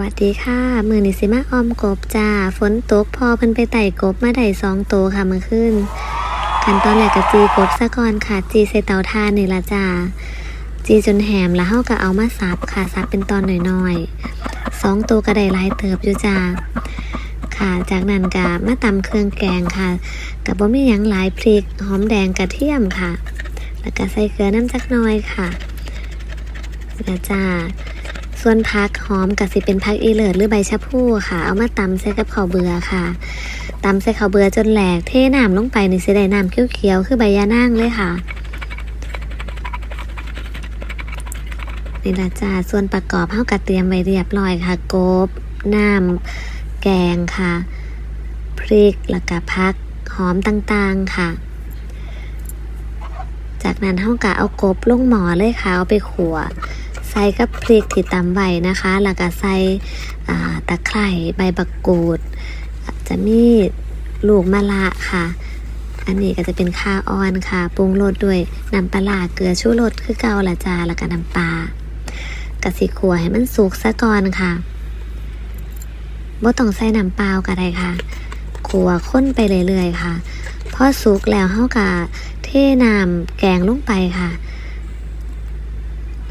วัสดีค่ะ มือนิสิมาออมกบจ้า ฝนตกพอเพิ่นไปไต่กบมาได้สองตัวค่ะเมื่อคืนขั้นตอนแรกก็จีกบซะก่อนค่ะ จีใส่เตาถ่านนี่ละจ้า จีจนแหมแล้วเฮาก็เอามาสับค่ะสับเป็นตอนน้อยๆสองตัวก็ได้หลายเติบอยู่จ้าค่ะ จากนั้นก็มาตำเครื่องแกงค่ะกับบ่มีหยังหลายพริกหอมแดงกระเทียมค่ะ แล้วก็ใส่เกลือน้ำจักน่อยค่ะล้วจ้า ส่วนพักหอมกับสิเป็นพักอีเลิศหรือใบชะพูค่ะ เอามาตำใส่กับข้าวเบือค่ะตำใส่ข้าวเบือจนแหลกเทน้ำลงไปในเสได้น้ำเขียวๆคือใบยานางเลยค่ะนี่ละจ้าส่วนประกอบเฮากะเตรียมไว้เรียบร้อยค่ะกบน้ำแกงค่ะ พริกแล้วก็พักหอมต่างๆค่ะ จากนั้นเฮากะเอากบลงหมอเลยค่ะเอาไปขัว ใส่กับพริกที่ตำไว้นะคะ แล้วก็ใส่ตะไคร้ใบบักกูด จะมีลูกมะละค่ะ อันนี้ก็จะเป็นข้าวอ่อนค่ะ ปรุงรสด้วยน้ำปลาร้าเกลือชูรสคือเกาละจาแล้วก็น้ำปลากะสิขัวให้มันสุกซะก่อนค่ะบ่ต้องใส่น้ำเปล่าก็ได้ค่ะ ขัวข้นไปเรื่อยๆค่ะ พอสุกแล้วเฮากะเทน้ำแกงลงไปค่ะ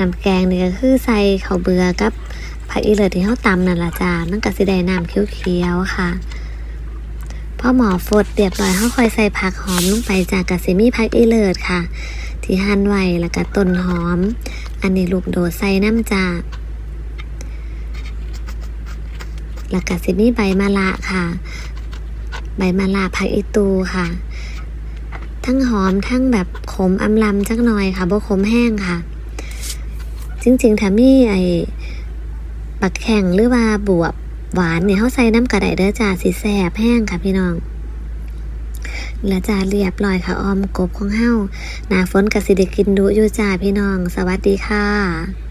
น้ำแกงนี่ก็คือใส่ข้าวเบือกับผักอีเลิศที่เขาตำนั่นละจ้ามันก็สิได้น้ำเขียวๆค่ะพอหมอฟดเรียบร้อยเขาค่อยใส่ผักหอมลงไปจากกะสิมีผักอีเลิศค่ะ ที่หั่นไว้แล้วก็ต้นหอม อันนี้ลูกโดดใส่น้ำจ้าแล้วก็สิมีใบมะละค่ะ ใบมะละผักอีตูค่ะ ทั้งหอมทั้งแบบขมอำลำจักหน่อยค่ะบ่ขมแห้งค่ะ จริงๆถ้ามีไอ้ปักแข่งหรือว่าบวบหวานเนี่ยเขาใส่น้ำกระไดเด้อจ้าสีแสบแห้งค่ะพี่น้องแล้วจ้าเรียบร้อยค่ะออมกบของเฮาหนาฝนกับสิเดกินดูอยู่จ้าพี่น้อง สวัสดีค่ะ